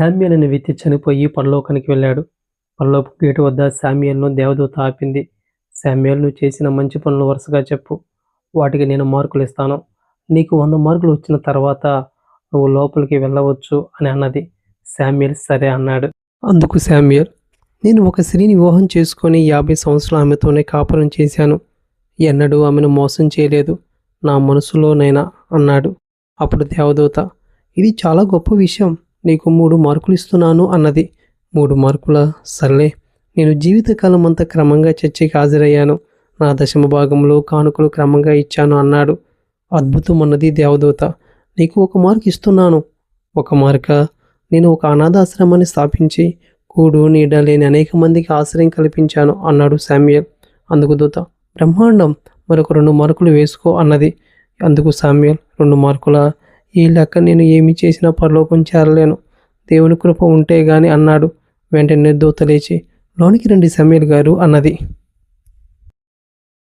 Samuel అనే వ్యక్తి చనిపోయి పరలోకానికి వెళ్ళాడు. పరలోపు గేటు వద్ద శామ్యుల్ను దేవదూత ఆపింది. శామ్యుల్ చేసిన మంచి పనులు వరుసగా చెప్పు. వాటికి నేను మార్కులు ఇస్తాను. నీకు వంద మార్కులు వచ్చిన తర్వాత నువ్వు లోపలికి వెళ్ళవచ్చు అని అన్నది. శామ్యుల్ సరే అన్నాడు. అందుకు శామ్యుల్ నేను ఒక స్త్రీని వివాహం చేసుకొని యాభై సంవత్సరాలు ఆమెతోనే కాపురం చేశాను. ఎన్నడూ ఆమెను మోసం చేయలేదు. నా మనసులోనైనా అన్నాడు అప్పుడు దేవదూత. ఇది చాలా గొప్ప విషయం. నీకు మూడు మార్కులు ఇస్తున్నాను అన్నది. మూడు మార్కుల సర్లే నేను జీవితకాలం అంతా క్రమంగా చర్చకి హాజరయ్యాను. నా దశమ భాగంలో కానుకలు క్రమంగా ఇచ్చాను అన్నాడు. అద్భుతం అన్నది దేవదూత. నీకు ఒక మార్క్ ఇస్తున్నాను. ఒక మార్క? నేను ఒక అనాథాశ్రమాన్ని స్థాపించి కూడు నీడ లేని అనేక మందికి ఆశ్రయం కల్పించాను అన్నాడు శామ్యుయల్ అందుకు దూత బ్రహ్మాండం మరొక రెండు మార్కులు వేసుకో అన్నది. అందుకు శామ్యుయల్ రెండు మార్కుల ఈ లెక్క నేను ఏమి చేసినా పరలోకం చేరలేను. దేవుని కృప ఉంటే గాని అన్నాడు. వెంటనే దూత లేచి లోనికి రండి సమీర్ గారు అన్నది.